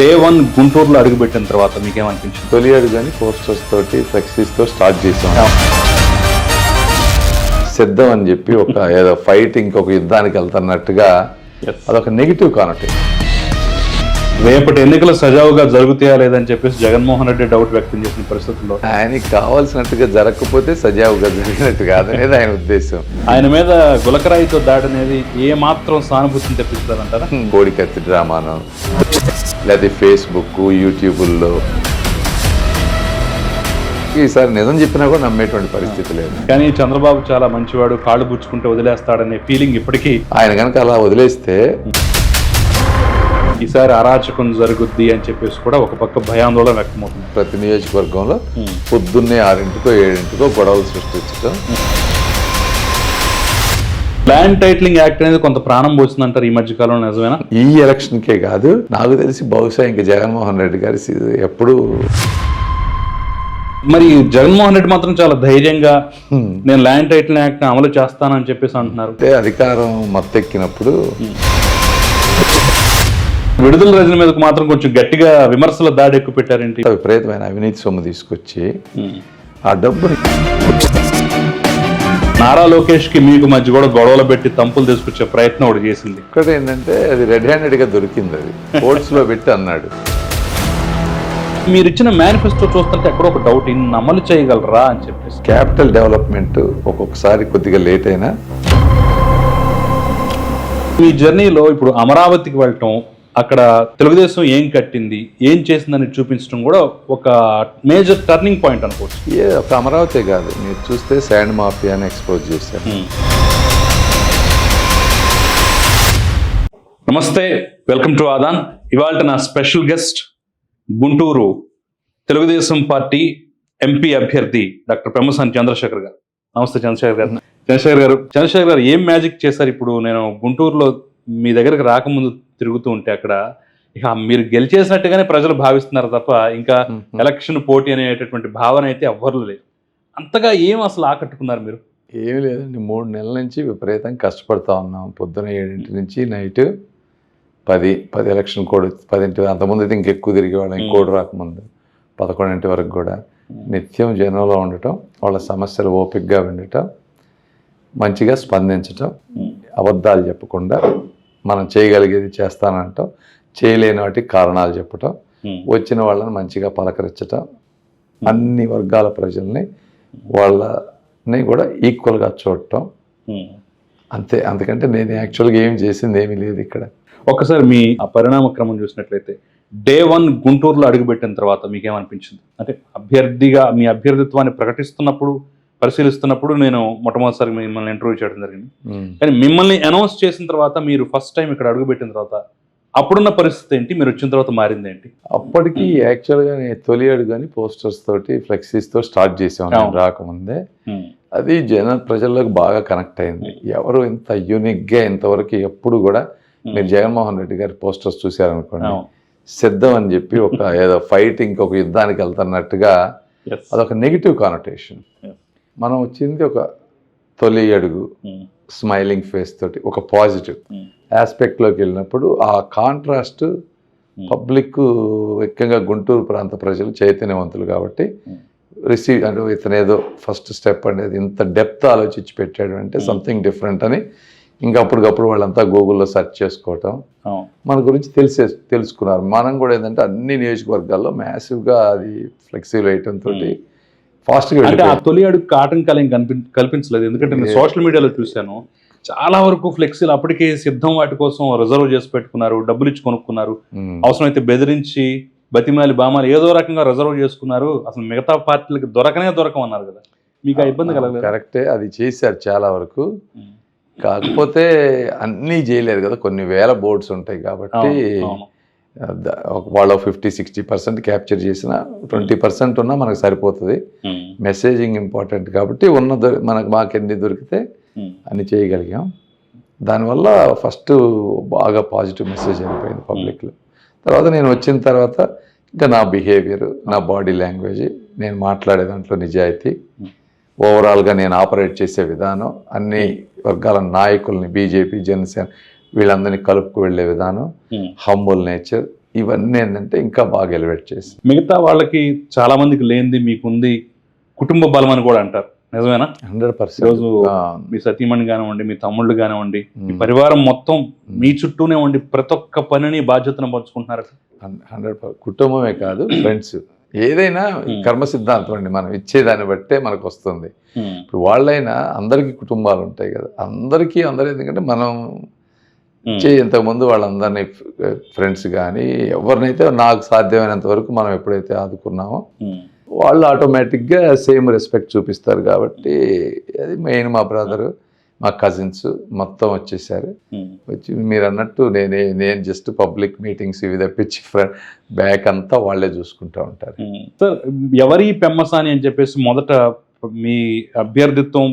Day one గుంటూరులో అడుగుపెట్టిన తర్వాత మీకేమనిపించింది? తొలి అడుగని పోస్టర్స్ తోటి ఫ్లెక్సీస్తో స్టార్ట్ చేసాం. సిద్ధం అని చెప్పి ఒక ఏదో ఫైట్ ఇంకొక యుద్ధానికి వెళ్తున్నట్టుగా అదొక నెగిటివ్ కానటేషన్ రేపటి ఎన్నికలు సజావుగా జరుగుతాయా లేదని చెప్పేసి జగన్మోహన్ రెడ్డి డౌట్ వ్యక్తం చేసిన పరిస్థితుల్లో. ఆయనకి కావాల్సినట్టుగా జరగకపోతే సజావుగా జరిగినట్టు కాదనేది ఆయన ఉద్దేశం. ఆయన మీద గులకరాయితో దాడి అనేది ఏ మాత్రం సానుభూతిని తెప్పిస్తారంటారా? కోడి కత్తి డ్రామాను. లేదా ఫేస్బుక్ యూట్యూబుల్లో ఈసారి నిజం చెప్పినా కూడా నమ్మేటువంటి పరిస్థితి లేదు. కానీ చంద్రబాబు చాలా మంచివాడు కాళ్ళు పుచ్చుకుంటే వదిలేస్తాడనే ఫీలింగ్ ఇప్పటికీ. ఆయన కనుక అలా వదిలేస్తే ఈసారి అరాచకం జరుగుద్ది అని చెప్పేసి కూడా ఒక పక్క భయాందోళన వ్యక్తమవుతుంది. ప్రతి నియోజకవర్గంలో పొద్దున్నే ఆరింటికో ఏడింటికో గొడవలు సృష్టించడం ల్యాండ్ టైటిలింగ్ యాక్ట్ అనేది కొంత ప్రాణం పోతుందంటారు ఈ మధ్య కాలంలో నిజమేనా? ఈ ఎలక్షన్కే కాదు నాకు తెలిసి బహుశా ఇంకా జగన్మోహన్ రెడ్డి గారి ఎప్పుడు మరి జగన్మోహన్ రెడ్డి మాత్రం చాలా ధైర్యంగా నేను ల్యాండ్ టైటిలింగ్ యాక్ట్ అమలు చేస్తానని చెప్పేసి అంటున్నారు. అంటే అధికారం మత్తెక్కినప్పుడు విడుదల రజని మీదకు మాత్రం కొంచెం గట్టిగా విమర్శల దాడి ఎక్కువ పెట్టారేంటి? విపరీతమైన అవినీతి సొమ్ము తీసుకొచ్చి ఆ డబ్బుని నారా లోకేష్కి మీకు మధ్య కూడా గొడవలు పెట్టి తంపులు తీసుకొచ్చే ప్రయత్నం ఒకటి చేసింది. ఇక్కడ ఏంటంటే అది రెడ్ హ్యాండెడ్గా దొరికింది అది. కోర్ట్స్లో పెట్టి అన్నాడు. మీరు ఇచ్చిన మేనిఫెస్టో చూస్తుంటే ఎక్కడో ఒక డౌట్ ఇన్ని అమలు చేయగలరా అని చెప్పేసి. క్యాపిటల్ డెవలప్మెంట్ ఒక్కొక్కసారి కొద్దిగా లేట్ అయినా. మీ జర్నీలో ఇప్పుడు అమరావతికి వెళ్ళటం అక్కడ తెలుగుదేశం ఏం కట్టింది ఏం చేసిందని చూపించడం కూడా ఒక మేజర్ టర్నింగ్ పాయింట్ అనుకోవచ్చు. ఏ ఒక అమరావతి కాదు. మీరు చూస్తే శాండ్ మాఫియాని ఎక్స్పోజ్ చేశారు. నమస్తే వెల్కమ్ టు ఆదాన్ ఇవాళ నా special guest Guntur Telugu Desam party MP అభ్యర్థి డాక్టర్ పెమ్మసాని చంద్రశేఖర్ గారు. నమస్తే చంద్రశేఖర్ గారు. చంద్రశేఖర్ గారు చంద్రశేఖర్ గారు ఏం మ్యాజిక్ చేశారు ఇప్పుడు? నేను గుంటూరులో మీ దగ్గరకు రాకముందు తిరుగుతూ ఉంటే అక్కడ ఇక మీరు గెలిచేసినట్టుగానే ప్రజలు భావిస్తున్నారు తప్ప ఇంకా ఎలక్షన్ పోటీ అనేటటువంటి భావన అయితే ఎవ్వరు లేదు. అంతగా ఏం అసలు ఆకట్టుకున్నారు మీరు? ఏమీ లేదండి. మూడు నెలల నుంచి విపరీతంగా కష్టపడతా ఉన్నాం. పొద్దున ఏడింటి నుంచి నైట్ పది పది ఎలక్షన్ కోడ్ పదింటి అంతకుముందు అయితే ఇంకెక్కువ తిరిగేవాళ్ళం. కోడ్ రాకముందు పదకొండింటి వరకు కూడా. నిత్యం జనంలో ఉండటం వాళ్ళ సమస్యలు ఓపికగా వినటం మంచిగా స్పందించటం అబద్ధాలు చెప్పకుండా మనం చేయగలిగేది చేస్తానంటాం. చేయలేని వాటికి కారణాలు చెప్పటం. వచ్చిన వాళ్ళని మంచిగా పలకరించటం. అన్ని వర్గాల ప్రజల్ని వాళ్ళని కూడా ఈక్వల్గా చూడటం. అంతే అందుకంటే నేను యాక్చువల్గా ఏం చేసింది ఏమీ లేదు ఇక్కడ. ఒక్కసారి మీ ఆ పరిణామ క్రమం చూసినట్లయితే డే వన్ గుంటూరులో అడుగుపెట్టిన తర్వాత మీకేమనిపించింది? అంటే అభ్యర్థిగా మీ అభ్యర్థిత్వాన్ని ప్రకటిస్తున్నప్పుడు పరిశీలిస్తున్నప్పుడు నేను మొట్టమొదటిసారి మిమ్మల్ని ఇంటర్వ్యూ చేయడం జరిగింది. కానీ మిమ్మల్ని అనౌన్స్ చేసిన తర్వాత మీరు ఫస్ట్ టైం ఇక్కడ అడుగుపెట్టిన తర్వాత అప్పుడున్న పరిస్థితి ఏంటి? మీరు వచ్చిన తర్వాత మారింది ఏంటి? అప్పటికి యాక్చువల్గా నేను తొలి అడుగు అని పోస్టర్స్ తోటి ఫ్లెక్సీస్తో స్టార్ట్ చేసాం నేను అవును. రాకముందే. అది జన ప్రజల్లోకి బాగా కనెక్ట్ అయింది. ఎవరు ఇంత యూనిక్గా ఇంతవరకు ఎప్పుడు కూడా మీరు జగన్మోహన్ రెడ్డి గారి పోస్టర్స్ చూశారనుకోండి. అవును. సిద్ధం అని చెప్పి ఒక ఏదో ఫైట్ ఇంకొక యుద్ధానికి వెళ్తున్నట్టుగా. అదొక నెగిటివ్ కానటేషన్. మనం వచ్చింది ఒక తొలి అడుగు. స్మైలింగ్ ఫేస్ తోటి ఒక పాజిటివ్. ఆస్పెక్ట్లోకి వెళ్ళినప్పుడు ఆ కాంట్రాస్ట్ పబ్లిక్ ముఖ్యంగా గుంటూరు ప్రాంత ప్రజలు చైతన్యవంతులు కాబట్టి. రిసీవ్ అంటే ఇతను ఏదో ఫస్ట్ స్టెప్ అనేది ఇంత డెప్త్ ఆలోచించి పెట్టాడు అంటే సంథింగ్ డిఫరెంట్ అని ఇంకా అప్పటికప్పుడు వాళ్ళంతా గూగుల్లో సెర్చ్ చేసుకోవటం. మన గురించి తెలిసే తెలుసుకున్నారు మనం కూడా ఏంటంటే అన్ని నియోజకవర్గాల్లో మ్యాసివ్గా అది ఫ్లెక్సిబుల్ తోటి ఫాస్ట్గా అంటే ఆ తొలి అడుగు ఆటంకాలు ఏం కల్పి కల్పించలేదు. ఎందుకంటే నేను సోషల్ మీడియాలో చూశాను. చాలా వరకు ఫ్లెక్సీలు అప్పటికే సిద్ధం వాటి కోసం రిజర్వ్ చేసి పెట్టుకున్నారు డబ్బులు ఇచ్చి కొనుక్కున్నారు. అవసరమైతే బెదిరించి బతిమాలి బామాలి ఏదో రకంగా రిజర్వ్ చేసుకున్నారు. అసలు మిగతా పార్టీలకు దొరకనే దొరకమన్నారు కదా. మీకు ఆ ఇబ్బంది కలగలేదు? కరెక్టే. అది చేశారు చాలా వరకు. కాకపోతే అన్నీ చేయలేరు కదా. కొన్ని వేల బోర్డ్స్ ఉంటాయి కాబట్టి వాళ్ళ ఫిఫ్టీ సిక్స్టీ పర్సెంట్ క్యాప్చర్ చేసిన ట్వంటీ పర్సెంట్ ఉన్నా మనకు సరిపోతుంది. మెసేజింగ్ ఇంపార్టెంట్ కాబట్టి ఉన్న మనకు మాకు ఎన్ని దొరికితే ఉమ్. అన్ని చేయగలిగాం. దానివల్ల ఫస్ట్ బాగా పాజిటివ్ మెసేజ్ అయిపోయింది పబ్లిక్లో. తర్వాత నేను వచ్చిన తర్వాత ఇంకా నా బిహేవియర్ నా బాడీ లాంగ్వేజ్ నేను మాట్లాడే దాంట్లో నిజాయితీ ఓవరాల్గా నేను ఆపరేట్ చేసే విధానం అన్ని వర్గాల నాయకుల్ని బీజేపీ జనసేన వీళ్ళందరినీ కలుపుకు వెళ్ళే విధానం. హంబుల్ నేచర్ ఇవన్నీ ఏంటంటే ఇంకా బాగా ఎలివేట్ చేసి. మిగతా వాళ్ళకి చాలా మందికి లేనిది మీకుంది కుటుంబ బలం అని కూడా అంటారు. నిజమేనా? Hundred percent. మీ సతీమణి కానివ్వండి మీ తమ్ముళ్ళు కానివ్వండి మీ పరివారం మొత్తం మీ చుట్టూనే ఉండి ప్రతి ఒక్క పనిని బాధ్యతను పంచుకుంటున్నారు. హండ్రెడ్ కుటుంబమే కాదు ఫ్రెండ్స్ ఏదైనా Hmm. కర్మ సిద్ధాంతం అండి మనం ఇచ్చేదాన్ని బట్టే మనకు వస్తుంది ఇప్పుడు వాళ్ళైనా అందరికీ కుటుంబాలు ఉంటాయి కదా అందరికీ అందరూ ఎందుకంటే మనం ఇంతకుముందు వాళ్ళందరినీ ఫ్రెండ్స్ కానీ ఎవరినైతే నాకు సాధ్యమైనంత వరకు మనం ఎప్పుడైతే ఆదుకున్నామో వాళ్ళు ఆటోమేటిక్గా సేమ్ రెస్పెక్ట్ చూపిస్తారు కాబట్టి అది మెయిన్ మా బ్రదరు మా కజిన్స్ మొత్తం వచ్చేసారు. వచ్చి మీరు అన్నట్టు నేనే నేను జస్ట్ పబ్లిక్ మీటింగ్స్ ఇవి తప్పించి ఫ్రెండ్ బ్యాక్ అంతా వాళ్ళే చూసుకుంటూ ఉంటారు. సార్ ఎవరి పెమ్మసాని అని చెప్పేసి మొదట మీ అభ్యర్థిత్వం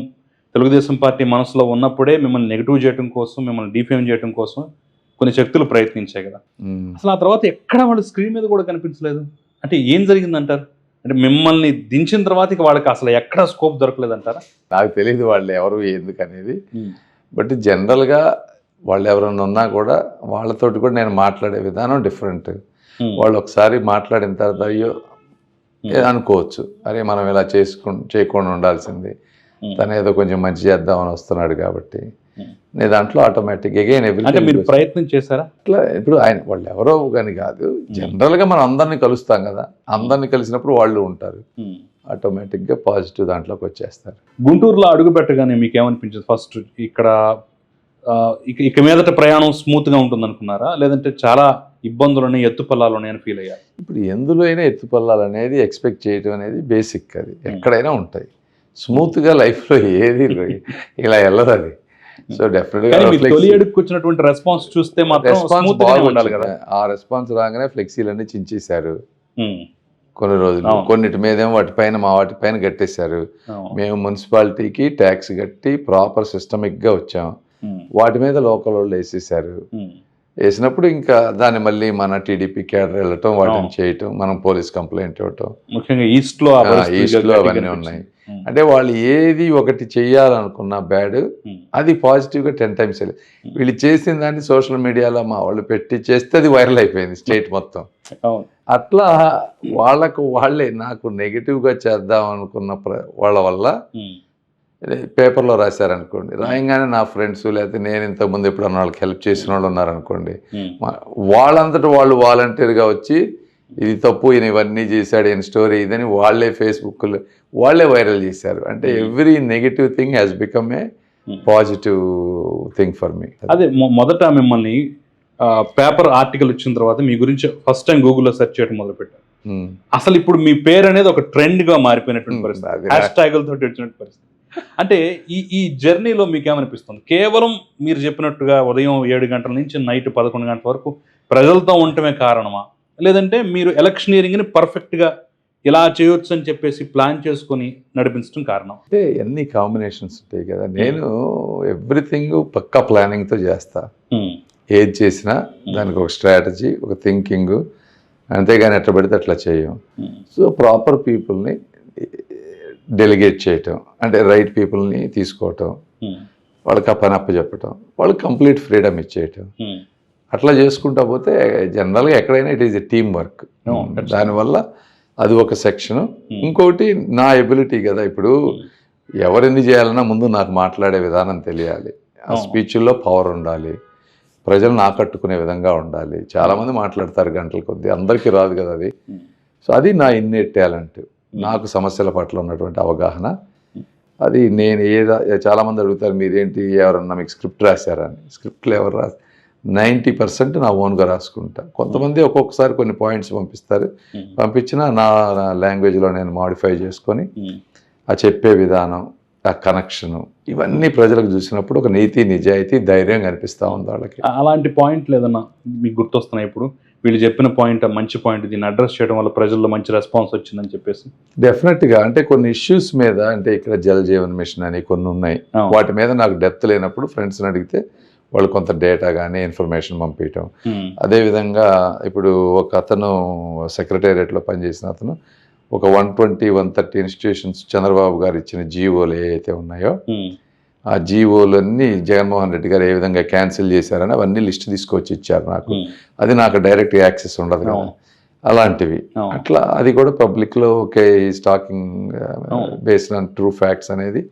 తెలుగుదేశం పార్టీ మనసులో ఉన్నప్పుడే మిమ్మల్ని నెగిటివ్ చేయడం కోసం మిమ్మల్ని డిఫేమ్ చేయడం కోసం కొన్ని శక్తులు ప్రయత్నించాయి కదా. అసలు ఆ తర్వాత ఎక్కడ వాళ్ళు స్క్రీన్ మీద కూడా కనిపించలేదు? అంటే ఏం జరిగిందంటారు? అంటే మిమ్మల్ని దించిన తర్వాత ఇక వాళ్ళకి అసలు ఎక్కడ స్కోప్ దొరకలేదు అంటారా నాకు తెలియదు వాళ్ళు ఎవరు ఎందుకు అనేది. బట్ జనరల్గా వాళ్ళు ఎవరైనా ఉన్నా కూడా వాళ్ళతోటి కూడా నేను మాట్లాడే విధానం డిఫరెంట్ వాళ్ళు ఒకసారి మాట్లాడిన తర్వాత అయ్యో అనుకోవచ్చు. అరే మనం ఇలా చేసుకు చేయకుండా ఉండాల్సింది. తను ఏదో కొంచెం మంచి చేద్దామని వస్తున్నాడు కాబట్టి. Hmm. నేను దాంట్లో ఆటోమేటిక్ అంటే మీరు ప్రయత్నం చేశారా? ఇట్లా ఇప్పుడు ఆయన వాళ్ళు ఎవరో కానీ కాదు. జనరల్గా మనం అందరినీ కలుస్తాం కదా. అందరినీ కలిసినప్పుడు వాళ్ళు ఉంటారు. ఆటోమేటిక్గా పాజిటివ్ దాంట్లోకి వచ్చేస్తారు. గుంటూరులో అడుగు పెట్టగానే మీకు ఏమనిపించింది ఫస్ట్ ఇక్కడ ఇక ఇక మీదట ప్రయాణం స్మూత్గా ఉంటుంది అనుకున్నారా లేదంటే చాలా ఇబ్బందులు ఉన్నాయి ఎత్తుపల్లాలు ఉన్నాయని ఫీల్ అయ్యారు ఇప్పుడు ఎందులో అయినా ఎత్తుపల్లాలు అనేది ఎక్స్పెక్ట్ చేయడం అనేది బేసిక్ అది. ఎక్కడైనా ఉంటాయి. స్మూత్గా లైఫ్లో ఏది ఇలా వెళ్ళదు అది. సో తొలి డెఫినెట్గా వచ్చినటువంటి రెస్పాన్స్ చూస్తే మాత్రం రెస్పాన్స్ ఉండాలి కదా. ఆ రెస్పాన్స్ రాగానే ఫ్లెక్సీలన్నీ చించేశారు. ఉమ్, కొన్ని రోజులు. కొన్నిటి మీదేమో వాటిపైన మా వాటిపైన కట్టేశారు. మేము మున్సిపాలిటీకి ట్యాక్స్ కట్టి ప్రాపర్ సిస్టమిక్గా వచ్చాం. వాటి మీద లోకల్ వాళ్ళు వేసేసారు వేసినప్పుడు ఇంకా దాన్ని మళ్ళీ మన టీడీపీ క్యాడర్ వెళ్ళటం వాటిని. చేయటం మనం పోలీస్ కంప్లైంట్ ఇవ్వటం. ముఖ్యంగా ఈస్ట్లో ఆ ఆ, పరిస్థితి ఈస్ట్లో గట్టిగా అవన్నీ. ఉన్నాయి. అంటే వాళ్ళు ఏది ఒకటి చెయ్యాలనుకున్న బ్యాడ్ ఉమ్, అది పాజిటివ్గా టెన్ టైమ్స్ వీళ్ళు. చేసిన దాన్ని సోషల్ మీడియాలో మా వాళ్ళు పెట్టి చేస్తే అది వైరల్ అయిపోయింది స్టేట్ మొత్తం. అట్లా వాళ్ళకు వాళ్ళే నాకు నెగిటివ్గా చేద్దాం అనుకున్న వాళ్ళ వల్ల పేపర్లో రాశారనుకోండి. రాయంగానే నా ఫ్రెండ్స్ లేకపోతే నేను ఇంతకుముందు ఎప్పుడన్నా వాళ్ళకి హెల్ప్ చేసిన వాళ్ళు ఉన్నారనుకోండి. వాళ్ళంతటా వాళ్ళు వాలంటీర్గా వచ్చి ఇది తప్పు ఈయన ఇవన్నీ చేశాడు ఈయన స్టోరీ ఇదని వాళ్ళే ఫేస్బుక్లో వాళ్ళే వైరల్ చేశారు. అంటే every negative thing has become a Hmm. Positive thing for me అదే మొదట మిమ్మల్ని పేపర్ ఆర్టికల్ వచ్చిన తర్వాత మీ గురించి ఫస్ట్ టైం గూగుల్లో సెర్చ్ చేయడం మొదలు పెట్టారు అసలు ఇప్పుడు మీ పేరు అనేది ఒక ట్రెండ్గా మారిపోయినటువంటి Hmm, పరిస్థితి. హ్యాష్ ట్యాగుల తోటి వచ్చినటువంటి పరిస్థితి. అంటే ఈ ఈ జర్నీలో మీకు ఏమనిపిస్తుంది కేవలం మీరు చెప్పినట్టుగా ఉదయం ఏడు గంటల నుంచి నైట్ పదకొండు గంటల వరకు ప్రజలతో ఉండటమే కారణమా? లేదంటే మీరు ఎలక్షనీరింగ్ని పర్ఫెక్ట్గా ఇలా చేయొచ్చు అని చెప్పేసి ప్లాన్ చేసుకొని నడిపించడం కారణం. అంటే ఎన్ని కాంబినేషన్స్ ఉంటాయి కదా. నేను ఎవ్రీథింగ్ పక్కా ప్లానింగ్తో చేస్తా. ఏది చేసినా దానికి ఒక స్ట్రాటజీ ఒక థింకింగ్ అంతేగాని ఎట్లా పడితే అట్లా చేయం. సో ప్రాపర్ పీపుల్ని డెలిగేట్ చేయటం అంటే రైట్ పీపుల్ని తీసుకోవటం వాళ్ళకి ఆ పని అప్పచెప్పటం వాళ్ళకి కంప్లీట్ ఫ్రీడమ్ ఇచ్చేయటం. అట్లా చేసుకుంటా పోతే జనరల్గా ఎక్కడైనా it is a team work. దానివల్ల అది ఒక సెక్షన్. ఇంకోటి నా ఎబిలిటీ కదా ఇప్పుడు ఎవరిని చేయాలన్నా ముందు నాకు మాట్లాడే విధానం తెలియాలి. ఆ. స్పీచ్ల్లో పవర్ ఉండాలి. ప్రజలను ఆకట్టుకునే విధంగా ఉండాలి. చాలామంది మాట్లాడతారు గంటల కొద్దీ అందరికీ రాదు కదా అది. ఉమ్, సో అది నా ఇన్నేట్ టాలెంట్ నాకు సమస్యల పట్ల ఉన్నటువంటి అవగాహన. అది నేను ఏ చాలామంది అడుగుతారు మీరేంటి? ఎవరన్నా మీకు స్క్రిప్ట్ రాశారా అని స్క్రిప్ట్లు ఎవరు రాసి నైంటీ పర్సెంట్ నా ఓన్గా రాసుకుంటా. కొంతమంది ఒక్కొక్కసారి కొన్ని పాయింట్స్ పంపిస్తారు. పంపించిన నా లాంగ్వేజ్లో నేను మాడిఫై చేసుకొని ఆ చెప్పే విధానం ఆ కనెక్షను ఇవన్నీ ప్రజలకు చూసినప్పుడు ఒక నీతి నిజాయితీ ధైర్యం కనిపిస్తూ ఉంది వాళ్ళకి. అలాంటి పాయింట్లు ఏదన్నా మీకు గుర్తొస్తున్నాయి ఇప్పుడు? వీళ్ళు చెప్పిన పాయింట్ మంచి పాయింట్ దీన్ని అడ్రస్ చేయడం వల్ల ప్రజల్లో మంచి రెస్పాన్స్ వచ్చిందని చెప్పేసి. డెఫినెట్గా అంటే కొన్ని ఇష్యూస్ మీద అంటే ఇక్కడ జల్ జీవన్ మిషన్ అని కొన్ని ఉన్నాయి. వాటి మీద నాకు డెప్త్ లేనప్పుడు ఫ్రెండ్స్ని అడిగితే వాళ్ళు కొంత డేటా కానీ ఇన్ఫర్మేషన్ పంపించడం ఉమ్, అదేవిధంగా ఇప్పుడు ఒక అతను సెక్రటేరియట్లో పనిచేసిన అతను ఒక one twenty one thirty institutions Chandrababu గారు ఇచ్చిన జీవోలు ఏవైతే ఉన్నాయో ఆ జీవోలన్నీ జగన్మోహన్ రెడ్డి గారు ఏ విధంగా క్యాన్సిల్ చేశారని అవన్నీ లిస్ట్ తీసుకొచ్చి ఇచ్చారు నాకు. అది నాకు డైరెక్ట్ యాక్సెస్ ఉండదు కదా. అలాంటివి. అట్లా అది కూడా పబ్లిక్లో okay stalking. Based on true facts అనేది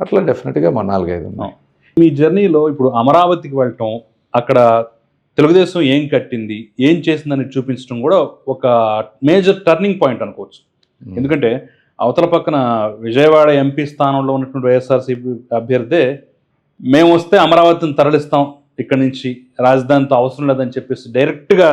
అట్లా డెఫినెట్గా మా నాలుగైదు ఉన్నాయి. మీ జర్నీలో ఇప్పుడు అమరావతికి వెళ్ళటం అక్కడ తెలుగుదేశం ఏం కట్టింది ఏం చేసిందని చూపించడం కూడా ఒక మేజర్ టర్నింగ్ పాయింట్ అనుకోవచ్చు. Hmm. ఎందుకంటే అవతల పక్కన విజయవాడ ఎంపీ స్థానంలో ఉన్నటువంటి వైఎస్ఆర్సీపీ అభ్యర్థే మేము వస్తే అమరావతిని తరలిస్తాం ఇక్కడి నుంచి రాజధానితో అవసరం లేదని చెప్పేసి డైరెక్ట్గా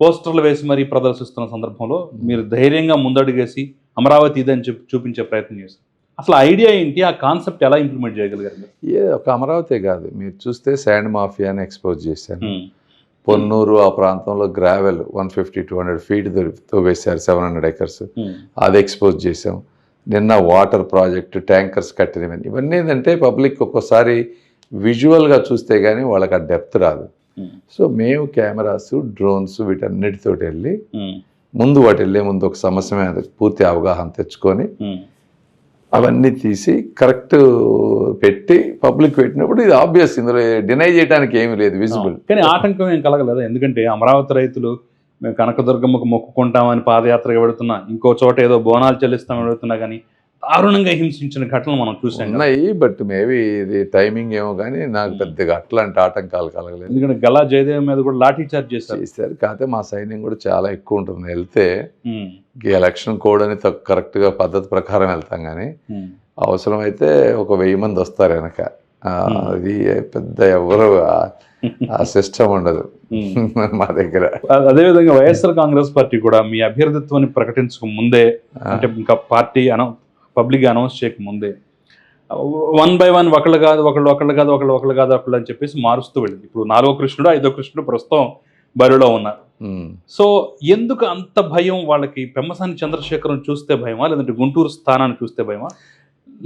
పోస్టర్లు వేసి మరీ ప్రదర్శిస్తున్న సందర్భంలో మీరు ధైర్యంగా ముందడుగేసి అమరావతి ఇదని చెప్పి చూపించే ప్రయత్నం చేశారు. అసలు ఐడియా ఏంటి ఆ కాన్సెప్ట్ ఎలా ఇంప్లిమెంట్ చేయగలిగారు? ఏ ఒక అమరావతి కాదు మీరు చూస్తే శాండ్ మాఫియాని ఎక్స్పోజ్ చేశాను. పొన్నూరు ఆ ప్రాంతంలో gravel one fifty two hundred feet తోవేశారు seven hundred acres. అది ఎక్స్పోజ్ చేసాం నిన్న వాటర్ ప్రాజెక్ట్ ట్యాంకర్స్ కట్టినవన్నీ ఇవన్నీ ఏంటంటే పబ్లిక్ ఒక్కోసారి విజువల్గా చూస్తే కానీ వాళ్ళకి ఆ డెప్త్ రాదు. సో మేము కెమెరాస్ డ్రోన్స్ వీటన్నిటితోటి వెళ్ళి. ముందు వాటి వెళ్ళే ముందు ఒక సమస్య పూర్తి అవగాహన తెచ్చుకొని. అవన్నీ తీసి కరెక్ట్ పెట్టి పబ్లిక్ పెట్టినప్పుడు ఇది ఆబ్వియస్ ఇందులో డినై చేయడానికి ఏమీ లేదు విజిబుల్ కానీ ఆటంకం ఏం కలగలేదు? ఎందుకంటే అమరావతి రైతులు మేము కనకదుర్గమ్మకు మొక్కుకుంటామని పాదయాత్రగా పెడుతున్నా ఇంకో చోట ఏదో బోనాలు చెల్లిస్తామని పెడుతున్నా కానీ దారుణంగా హింసించిన ఘటనలు మనం చూసాం కదా. ఉన్నాయి బట్ మేబీ ఇది టైమింగ్ ఏమో కానీ నాకు పెద్దగా అట్లాంటి ఆటంకాలు కలగలేదు. ఎందుకంటే గల్లా జయదేవ్ మీద కూడా లాఠీ చార్జ్ చేశారు. చేశారు. కాకపోతే మా సైన్యం కూడా చాలా ఎక్కువ ఉంటుంది. వెళ్తే ఈ ఎలక్షన్ కోడ్ అని కరెక్ట్గా పద్ధతి ప్రకారం వెళ్తాం కానీ ఉమ్, అవసరమైతే ఒక వెయ్యి మంది వస్తారు వెనక. Hmm. అది పెద్ద ఎవరు ఆ- సిస్టమ్ ఉండదు. మా దగ్గర. అదేవిధంగా వైఎస్ఆర్ కాంగ్రెస్ పార్టీ కూడా మీ అభ్యర్థిత్వాన్ని ప్రకటించక ముందే అంటే ఇంకా పార్టీ అనౌ పబ్లిక్ అనౌన్స్ చేయక ముందే. వన్ బై వన్ ఒకళ్ళు కాదు ఒకళ్ళు ఒకళ్ళు కాదు ఒకళ్ళు ఒకళ్ళు కాదు ఒకళ్ళు అని చెప్పేసి మారుస్తూ వెళ్ళింది. ఇప్పుడు నాలుగో కృష్ణుడు ఐదో కృష్ణుడు ప్రస్తుతం బరిలో ఉన్నారు. సో ఎందుకు అంత భయం వాళ్ళకి? పెమ్మసాని చంద్రశేఖరం చూస్తే భయమా? లేదంటే గుంటూరు స్థానాన్ని చూస్తే భయమా?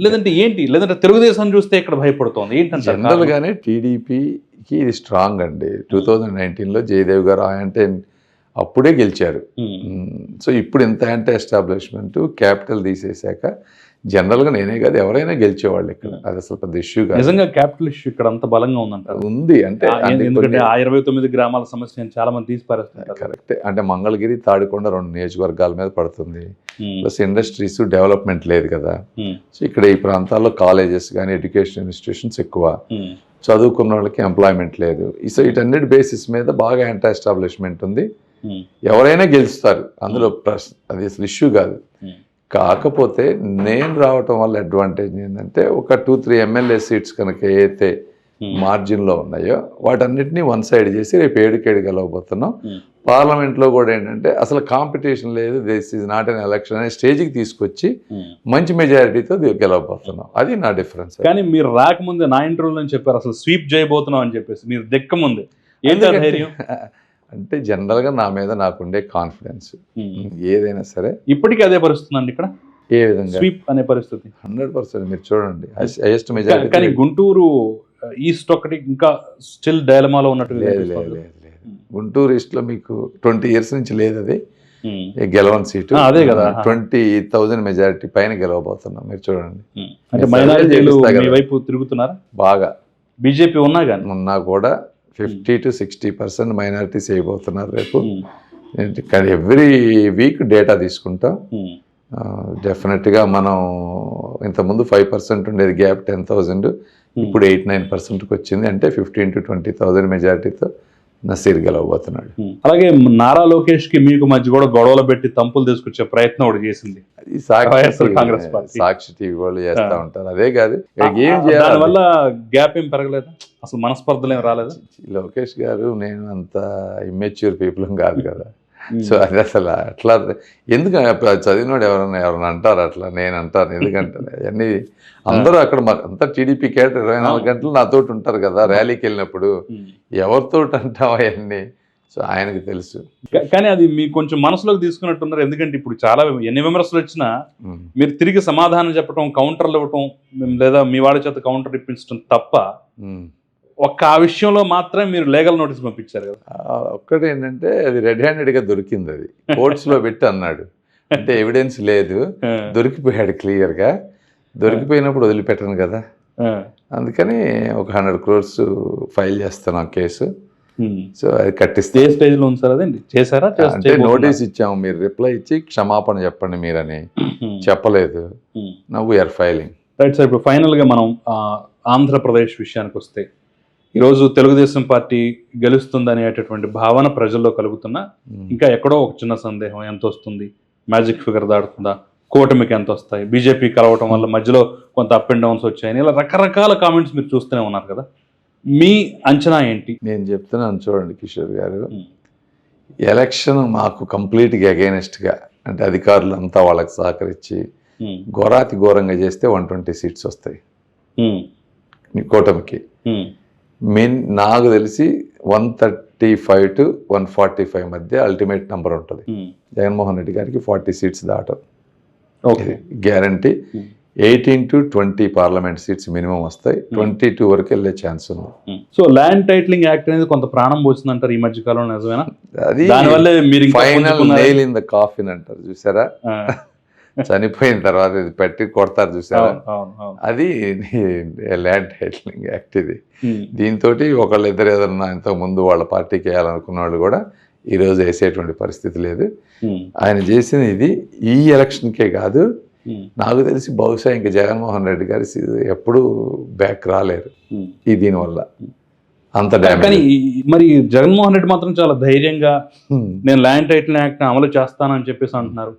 లేదంటే ఏంటి? లేదంటే తెలుగుదేశం చూస్తే ఇక్కడ భయపడుతోంది? ఏంటంటే జనరల్ గానే టీడీపీకి ఇది స్ట్రాంగ్ అండి. టూ థౌజండ్ నైన్టీన్లో జయదేవ్ గారు అంటే అప్పుడే గెలిచారు. సో ఇప్పుడు ఇంత అంటే ఎస్టాబ్లిష్మెంట్ క్యాపిటల్ తీసేశాక జనరల్గా నేనే కాదు ఎవరైనా గెలిచేవాళ్ళు ఇక్కడ. అది అసలు పెద్ద ఇష్యూ కాదు. నిజంగా క్యాపిటల్ ఇష్యూ ఇక్కడ అంత బలంగా ఉందంటారు. ఉంది. అంటే ఎందుకంటే ఆ ఇరవై తొమ్మిది గ్రామాల సమస్యను చాలా మంది తీసి పారేస్తుంటారు కరెక్ట్. అంటే మంగళగిరి తాడికొండ రెండు నియోజకవర్గాల మీద పడుతుంది. ప్లస్ ఇండస్ట్రీస్ డెవలప్మెంట్ లేదు కదా. సో ఇక్కడ ఈ ప్రాంతాల్లో కాలేజెస్ కానీ ఎడ్యుకేషన్ ఇన్స్టిట్యూషన్స్ ఎక్కువ. చదువుకున్న వాళ్ళకి ఎంప్లాయ్మెంట్ లేదు. సో వీటన్నిటి బేసిస్ మీద బాగా యాంటీ ఎస్టాబ్లిష్మెంట్ ఉంది. ఎవరైనా గెలుస్తారు. అందులో ప్రశ్న అది అసలు ఇష్యూ కాదు. కాకపోతే నేను రావటం వల్ల అడ్వాంటేజ్ ఏంటంటే ఒక టూ త్రీ ఎమ్మెల్యే సీట్స్ కనుక ఏదైతే ఉమ్, మార్జిన్లో ఉన్నాయో వాటన్నిటిని వన్ సైడ్ చేసి రేపు ఏడుకేడు గెలవబోతున్నాం. పార్లమెంట్లో కూడా ఏంటంటే అసలు కాంపిటీషన్ లేదు. This is not an election అనే స్టేజ్కి తీసుకొచ్చి. మంచి మెజారిటీతో గెలవబోతున్నాం. అది నా డిఫరెన్స్ కానీ మీరు రాకముందే నా ఇంటర్వ్యూలో చెప్పారు అసలు స్వీప్ చేయబోతున్నాం అని చెప్పేసి. మీరు దెక్క ముందే ఏంటి ఆ ధైర్యం? అంటే జనరల్గా నా మీద నాకుండే కాన్ఫిడెన్స్. ఏదైనా సరే. ఇప్పటికీ అదే పరిస్థితి అండి ఇక్కడ? ఏ విధంగా? స్వీప్ అనే పరిస్థితి. హండ్రెడ్ పర్సెంట్ మీరు చూడండి. హైయెస్ట్ మెజారిటీ కానీ గుంటూరు ఈస్ట్ ఒకటి ఇంకా స్టిల్ డైలమాలో ఉన్నట్టుగా లేదు లేదు. లేదు గుంటూరు ఈస్ట్లో మీకు ట్వంటీ ఇయర్స్ నుంచి లేదు అది. గెలవని సీటు. అదే కదా. ట్వంటీ థౌజండ్ మెజారిటీ పైన గెలవబోతున్నాం మీరు చూడండి. అంటే మైనారిటీలు. వైపు తిరుగుతున్నారా? బాగా. బీజేపీ ఉన్నా కానీ ఉన్నా కూడా fifty to sixty percent minorities అయిపోతున్నారు రేపు. ఏంటి, కానీ ఎవ్రీ వీక్ డేటా తీసుకుంటాం. ఉమ్, డెఫినెట్గా మనం ఇంతకుముందు ఫైవ్ పర్సెంట్ ఉండేది గ్యాప్ టెన్ థౌజండ్. ఇప్పుడు ఎయిట్ నైన్ పర్సెంట్కి వచ్చింది. అంటే ఫిఫ్టీన్ టు ట్వంటీ థౌజండ్ మెజారిటీతో నసీర్ గెలవబోతున్నాడు. అలాగే నారా లోకేష్కి మీకు మధ్య కూడా గొడవలు పెట్టి తంపులు తీసుకొచ్చే ప్రయత్నం ఒకటి చేసింది. అది Sakshi YSR Congress party. Sakshi TV వాళ్ళు చేస్తూ. ఉంటారు. అదే కాదు ఏం చేయాలి? దానివల్ల గ్యాప్ ఏం పెరగలేదు? అసలు మనస్పర్ధలు ఏం రాలేదు? లోకేష్ గారు నేను అంత ఇమ్మెచ్యూర్ పీపుల్ కాదు కదా. సో అది అసలు అట్లా ఎందుకు చదివినోడు ఎవరన్నా ఎవరన్నా అంటారు అట్లా? నేను అంటాను. ఎందుకంటే అవన్నీ అందరూ అక్కడ మా- అంతా టీడీపీ కేటర్ ఇరవై నాలుగు గంటలు నాతోటి ఉంటారు కదా ర్యాలీకి వెళ్ళినప్పుడు. ఎవరితో అంటావు అవన్నీ? సో ఆయనకు తెలుసు. కానీ అది మీకు కొంచెం మనసులోకి తీసుకున్నట్టున్నారు. ఎందుకంటే ఇప్పుడు చాలా ఎన్ని విమర్శలు వచ్చినా. మీరు తిరిగి సమాధానం చెప్పడం కౌంటర్లు ఇవ్వటం లేదా మీ వాడి చేత కౌంటర్ ఇప్పించడం తప్ప. ఒక్క ఆ విషయంలో మాత్రమే మీరు లీగల్ నోటీస్ పంపించారు కదా. ఆ, ఒక్కటి ఏంటంటే అది రెడ్ హ్యాండెడ్గా దొరికింది అది. కోర్ట్స్లో పెట్టి అన్నాడు. అంటే ఎవిడెన్స్ లేదు. దొరికిపోయాడు క్లియర్గా దొరికిపోయినప్పుడు వదిలిపెట్టను కదా. ఆ, అందుకని ఒక హండ్రెడ్ క్రోర్స్ ఫైల్ చేస్తున్నాం కేసు. ఉమ్. సో అది కట్టిస్తే. ఏ స్టేజ్లో ఉంది సార్ అదండి చేశారా? అంటే? నోటీస్ ఇచ్చాము. మీరు రిప్లై ఇచ్చి క్షమాపణ చెప్పండి మీరని. చెప్పలేదు. ఉమ్. Now we're filing right sir ఇప్పుడు ఫైనల్గా మనం ఆ, ఆంధ్రప్రదేశ్ విషయానికి వస్తే ఈరోజు తెలుగుదేశం పార్టీ గెలుస్తుంది అనేటటువంటి భావన ప్రజల్లో కలుగుతున్నా ఇంకా ఎక్కడో ఒక చిన్న సందేహం ఎంత వస్తుంది? మ్యాజిక్ ఫిగర్ దాడుతుందా కూటమికి ఎంత వస్తాయి? బీజేపీ కలవటం వల్ల మధ్యలో కొంత అప్ అండ్ డౌన్స్ వచ్చాయని ఇలా రకరకాల కామెంట్స్ మీరు చూస్తూనే ఉన్నారు కదా. మీ అంచనా ఏంటి? నేను చెప్తున్నాను చూడండి కిషోర్ గారు. ఎలక్షన్ మాకు కంప్లీట్గా అగైనెస్ట్గా అంటే అధికారులు అంతా వాళ్ళకి సహకరించి. ఘోరాతి ఘోరంగా చేస్తే వన్ ట్వంటీ సీట్స్ వస్తాయి. కూటమికి. మెయిన్ నాకు తెలిసి one thirty five to one forty five మధ్య అల్టిమేట్ నెంబర్ ఉంటుంది. ఉమ్. జగన్మోహన్ రెడ్డి గారికి forty seats దాటం. Okay guarantee. Um. Eighteen to twenty parliament seats minimum వస్తాయి. ట్వంటీ టూ వరకు వెళ్ళే ఛాన్స్ ఉంది. సో ల్యాండ్ టైటిలింగ్ యాక్ట్ అనేది కొంత ప్రాణం పోసిందంటారు ఈ మధ్య కాలంలో నిజమేనా? అది దానివల్లే మీరు final? Nail in the coffin అంటారు. చూసారా? చనిపోయిన తర్వాత ఇది పెట్టి కొడతారు చూసారా. అది ల్యాండ్ టైటిలింగ్ యాక్ట్ ఇది. దీంతో ఒకళ్ళు ఇద్దరు ఏదన్నా ఇంతకు ముందు వాళ్ళ పార్టీకి వేయాలనుకున్న వాళ్ళు కూడా ఈరోజు వేసేటువంటి పరిస్థితి లేదు. ఆయన చేసిన ఇది ఈ ఎలక్షన్కే కాదు. నాకు తెలిసి బహుశా ఇంకా జగన్మోహన్ రెడ్డి గారి ఎప్పుడూ బ్యాక్ రాలేరు. ఈ దీనివల్ల అంత కానీ మరి జగన్మోహన్ రెడ్డి మాత్రం చాలా ధైర్యంగా నేను ల్యాండ్ టైటిల్ యాక్ట్ అమలు చేస్తానని చెప్పేసి అంటున్నారు.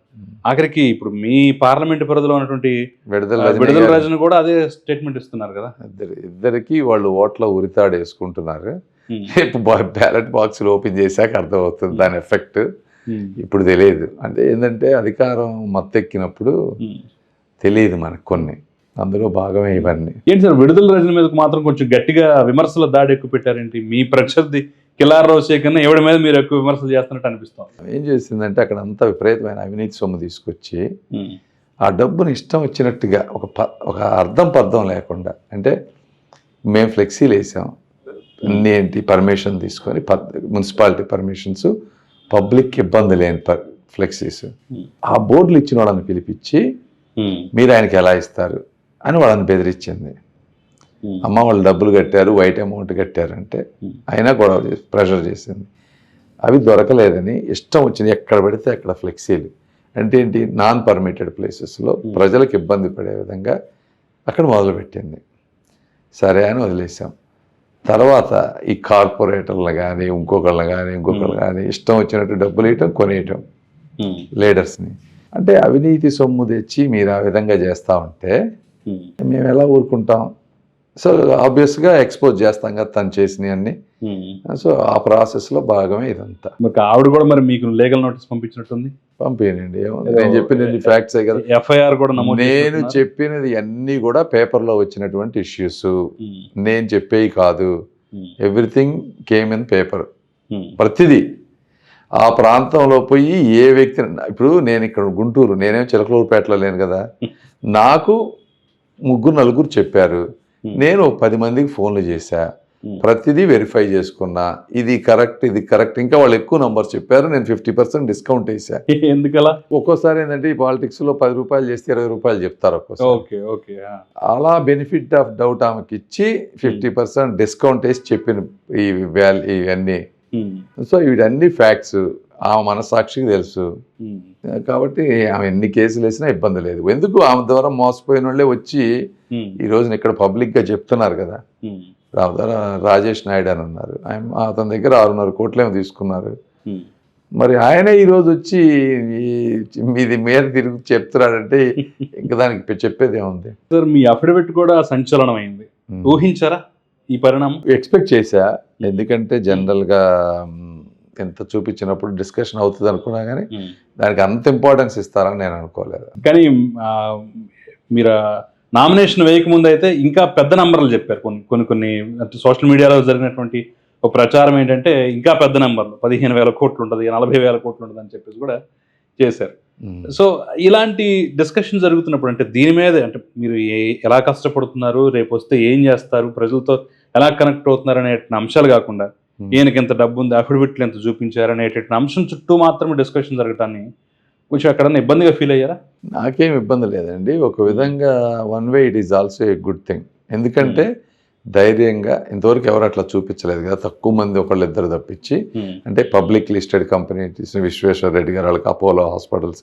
ఆఖరికి ఇప్పుడు మీ పార్లమెంట్ పరిధిలో ఉన్నటువంటి విడుదల రజనీ కూడా అదే స్టేట్మెంట్ ఇస్తున్నారు కదా. ఇద్దరు ఇద్దరికి వాళ్ళు ఓట్ల ఉరితాడు వేసుకుంటున్నారు. రేపు బ్యాలెట్ బాక్సులు ఓపెన్ చేశాక అర్థమవుతుంది దాని ఎఫెక్ట్. ఇప్పుడు తెలియదు. అంటే ఏంటంటే అధికారం మత్తెక్కినప్పుడు. తెలియదు మనకు కొన్ని. అందులో భాగమే ఇవన్నీ. ఏంటి సార్ విడుదల రజని మీదకు మాత్రం కొంచెం గట్టిగా విమర్శల దాడి ఎక్కువ పెట్టారేంటి? మీ ప్రత్యర్థి కిలార్ రోసే కన్నా ఎవడి మీద మీరు ఎక్కువ విమర్శలు చేస్తున్నట్టు అనిపిస్తుంది? ఏం చేసిందంటే అక్కడ అంతా విపరీతమైన అవినీతి సొమ్ము తీసుకొచ్చి ఆ డబ్బుని ఇష్టం వచ్చినట్టుగా ఒక ప ఒక అర్థం పర్థం లేకుండా అంటే మేము ఫ్లెక్సీలు వేసాం ఏంటి పర్మిషన్ తీసుకొని మున్సిపాలిటీ పర్మిషన్స్ పబ్లిక్ ఇబ్బంది లేని పర్ ఫ్లెక్సీస్. ఆ బోర్డులు ఇచ్చిన వాళ్ళని పిలిపించి మీరు ఆయనకి ఎలా ఇస్తారు? అని వాళ్ళని బెదిరించింది. అమ్మ వాళ్ళు డబ్బులు కట్టారు వైట్ అమౌంట్ కట్టారంటే. అయినా గొడవ చేసి ప్రెషర్ చేసింది. అవి దొరకలేదని ఇష్టం వచ్చింది ఎక్కడ పడితే అక్కడ ఫ్లెక్సీలు అంటే ఏంటి? నాన్ పర్మిటెడ్ ప్లేసెస్లో. ప్రజలకు ఇబ్బంది పడే విధంగా అక్కడ మొదలుపెట్టింది. సరే అని వదిలేసాం తర్వాత ఈ కార్పొరేటర్లు కానీ ఇంకొకళ్ళని కానీ ఇంకొకళ్ళు కానీ ఇష్టం వచ్చినట్టు డబ్బులు ఇవ్వటం కొనేయటం లీడర్స్ని అంటే అవినీతి సొమ్ము తెచ్చి మీరు ఆ విధంగా చేస్తూ ఉంటే మేము ఎలా ఊరుకుంటాం? సో ఆబ్వియస్గా ఎక్స్పోజ్ చేస్తాం కదా తను చేసినవన్నీ సో ఆ ప్రాసెస్లో భాగమే ఇదంతా. మరి ఆవిడ కూడా మరి మీకు లీగల్ నోటీస్ పంపించినట్టుంది? పంపించండి నేను చెప్పినది ఫ్యాక్ట్సే కదా. ఎఫ్ఐఆర్ కూడా నేను? చెప్పినది అన్నీ కూడా పేపర్లో వచ్చినటువంటి ఇష్యూస్ నేను చెప్పేవి కాదు. ఎవ్రీథింగ్ కేమ్ ఇన్ పేపర్ ప్రతిదీ. ఆ ప్రాంతంలో పోయి ఏ వ్యక్తి ఇప్పుడు నేను ఇక్కడ గుంటూరు నేనేం చిలకలూరుపేటలో లేను కదా. నాకు ముగ్గురు నలుగురు చెప్పారు. ఉమ్, నేను పది మందికి ఫోన్లు చేశా. ఉమ్, ప్రతిదీ వెరిఫై చేసుకున్నా. ఇది కరెక్ట్ ఇది కరెక్ట్. ఇంకా వాళ్ళు ఎక్కువ నంబర్స్ చెప్పారు. నేను ఫిఫ్టీ పర్సెంట్ డిస్కౌంట్ వేసా ఎందుకలా? ఒక్కోసారి ఏంటంటే ఈ పాలిటిక్స్లో పది రూపాయలు చేస్తే ఇరవై రూపాయలు చెప్తారు ఒక్కోసారి. ఓకే ఓకే ఆ, అలా బెనిఫిట్ ఆఫ్ డౌట్ ఆమెకి ఇచ్చి ఫిఫ్టీ పర్సెంట్ డిస్కౌంట్ వేసి చెప్పిన ఈ ఇవన్నీ. ఉమ్, సో వీటన్ని ఫ్యాక్ట్స్. ఆమె మనసాక్షికి తెలుసు. కాబట్టి ఆమె ఎన్ని కేసులు వేసినా ఇబ్బంది లేదు. ఎందుకు ఆమె ద్వారా మోసపోయిన వాళ్ళే వచ్చి ఈ రోజున ఇక్కడ పబ్లిక్గా చెప్తున్నారు కదా. రావు ద్వారా రాజేష్ నాయుడు అని ఉన్నారు ఆయన అతని దగ్గర ఆరున్నర కోట్లేమో తీసుకున్నారు. మరి ఆయనే ఈరోజు వచ్చి మీది మీద తిరిగి చెప్తున్నాడంటే ఇంకా దానికి చెప్పేది ఏముంది? సార్ మీ అఫిడవిట్ కూడా సంచలనం అయింది ఊహించారా ఈ పరిణామం? ఎక్స్పెక్ట్ చేశా. ఎందుకంటే జనరల్గా ఎంత చూపించినప్పుడు డిస్కషన్ అవుతుంది అనుకున్నా కానీ. దానికి అంత ఇంపార్టెన్స్ ఇస్తారని నేను అనుకోలేదు కానీ మీరు నామినేషన్ వేయకముందు అయితే ఇంకా పెద్ద నంబర్లు చెప్పారు కొన్ని కొన్ని కొన్ని సోషల్ మీడియాలో జరిగినటువంటి ఒక ప్రచారం ఏంటంటే ఇంకా పెద్ద నంబర్లు పదిహేను వేల కోట్లు ఉంటుంది నలభై వేల కోట్లు ఉంటుంది అని చెప్పేసి కూడా చేశారు. సో ఇలాంటి డిస్కషన్ జరుగుతున్నప్పుడు అంటే దీని మీద అంటే మీరు ఏ- ఎలా కష్టపడుతున్నారు రేపు వస్తే ఏం చేస్తారు ప్రజలతో ఎలా కనెక్ట్ అవుతున్నారు అనే అంశాలు కాకుండా. ఈయనకి ఎంత డబ్బు ఉంది అఫిడవిట్లు ఎంత చూపించారు అనేటటువంటి అంశం చుట్టూ మాత్రమే డిస్కషన్ జరగటాన్ని కొంచెం ఎక్కడన్నా ఇబ్బందిగా ఫీల్ అయ్యారా? నాకేం ఇబ్బంది లేదండి. ఒక విధంగా one way it is also a good thing. ఎందుకంటే ధైర్యంగా ఇంతవరకు ఎవరు అట్లా చూపించలేదు కదా తక్కువ మంది ఒకళ్ళు ఇద్దరు తప్పించి ఉమ్, అంటే public listed company Visweswara Reddy గారు వాళ్ళకి Apollo hospitals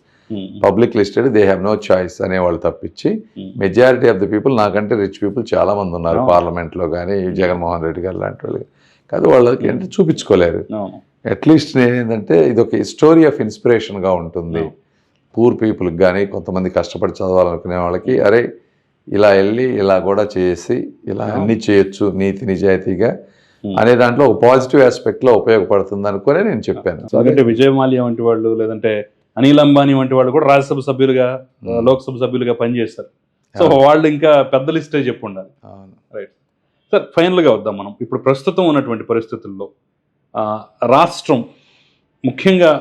public listed they have no choice అనేవాళ్ళు తప్పించి um, majority of the people నాకంటే రిచ్ పీపుల్ చాలా మంది ఉన్నారు అవును. పార్లమెంట్లో కానీ జగన్మోహన్ రెడ్డి గారు లాంటి వాళ్ళు. కాదు వాళ్ళకి అంటే చూపించుకోలేరు అట్లీస్ట్ నేనేంటంటే ఇది ఒక స్టోరీ ఆఫ్ ఇన్స్పిరేషన్గా ఉంటుంది. పూర్ పీపుల్కి కానీ కొంతమంది కష్టపడి చదవాలనుకునే వాళ్ళకి అరే ఇలా వెళ్ళి ఇలా కూడా చేసి ఇలా. అన్ని చేయొచ్చు నీతి నిజాయితీగా Hmm. అనే దాంట్లో ఒక పాజిటివ్ ఆస్పెక్ట్లో ఉపయోగపడుతుంది అనుకునే నేను చెప్పాను సో ఎందుకంటే విజయ్ మాల్యా వంటి వాళ్ళు లేదంటే అనిల్ అంబానీ వంటి వాళ్ళు కూడా రాజ్యసభ సభ్యులుగా Hmm. లోక్సభ సభ్యులుగా పనిచేస్తారు సో. వాళ్ళు ఇంకా పెద్ద లిస్టే చెప్పు ఉండాలి అవును. సార్ ఫైనల్గా వద్దాం మనం ఇప్పుడు ప్రస్తుతం ఉన్నటువంటి పరిస్థితుల్లో రాష్ట్రం ముఖ్యంగా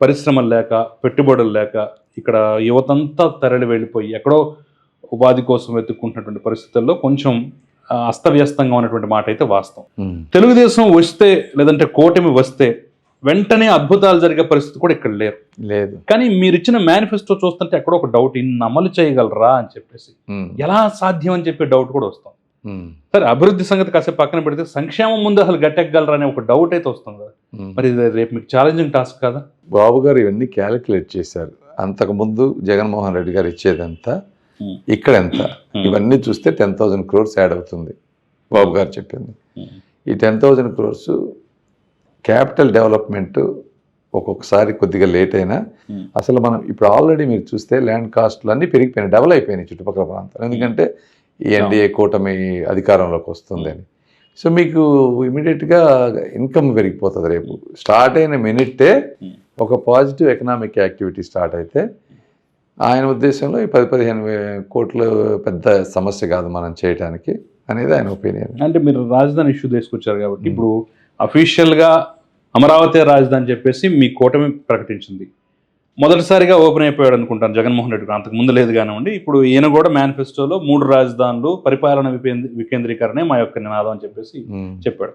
పరిశ్రమలు లేక పెట్టుబడులు లేక ఇక్కడ యువతంతా తరలి వెళ్ళిపోయి ఎక్కడో ఉపాధి కోసం వెతుక్కుంటున్నటువంటి పరిస్థితుల్లో కొంచెం అస్తవ్యస్తంగా ఉన్నటువంటి మాట అయితే వాస్తవం. తెలుగుదేశం వస్తే లేదంటే కూటమి వస్తే వెంటనే అద్భుతాలు జరిగే పరిస్థితి కూడా ఇక్కడ లేరు లేదు కానీ మీరు ఇచ్చిన మేనిఫెస్టో చూస్తుంటే ఎక్కడో ఒక డౌట్ ఇన్ని అమలు చేయగలరా అని చెప్పేసి. ఎలా సాధ్యం అని చెప్పి డౌట్ కూడా Hmm. సరే అభివృద్ధి సంగతి కాసేపు పక్కన పెడితే సంక్షేమం ముందు అసలు గట్టెక్కగలరా అనే ఒక డౌట్ అయితే వస్తుంది కదా. మరి రేపు మీకు ఛాలెంజింగ్ టాస్క్ కదా. బాబు గారు ఇవన్నీ క్యాలిక్యులేట్ చేశారు. అంతకుముందు జగన్మోహన్ రెడ్డి గారు ఇచ్చేది ఎంత? Hmm. ఇక్కడ ఎంత? ఇవన్నీ చూస్తే టెన్ థౌజండ్ క్రోర్స్ యాడ్ అవుతుంది. బాబు గారు చెప్పింది. ఈ ten thousand crores capital development ఒక్కొక్కసారి కొద్దిగా లేట్ అయినా. అసలు మనం ఇప్పుడు ఆల్రెడీ మీరు చూస్తే ల్యాండ్ కాస్ట్లు అన్నీ పెరిగిపోయినాయి డబల్ అయిపోయినాయి చుట్టుపక్కల ప్రాంతాలు. ఎందుకంటే ఈ ఎన్డీఏ కూటమి అధికారంలోకి వస్తుందని సో మీకు ఇమీడియట్గా ఇన్కమ్ పెరిగిపోతుంది రేపు. స్టార్ట్ అయిన మినిట్టే. ఒక పాజిటివ్ ఎకనామిక్ యాక్టివిటీ స్టార్ట్ అయితే ఆయన ఉద్దేశంలో ఈ పది పదిహేను కోట్లు పెద్ద సమస్య కాదు మనం చేయడానికి అనేది ఆయన ఒపీనియన్. అంటే మీరు రాజధాని ఇష్యూ తీసుకొచ్చారు కాబట్టి ఇప్పుడు అఫీషియల్గా అమరావతి రాజధాని చెప్పేసి మీ కూటమి ప్రకటించింది. మొదటిసారిగా ఓపెన్ అయిపోయాడు అనుకుంటాను జగన్మోహన్ రెడ్డి గారు. అంతకు ముందు లేదు కానివ్వండి. ఇప్పుడు ఈయన కూడా మేనిఫెస్టోలో మూడు రాజధానులు పరిపాలన వికేంద్రీ- వికేంద్రీకరణే మా యొక్క నినాదం అని చెప్పేసి చెప్పాడు.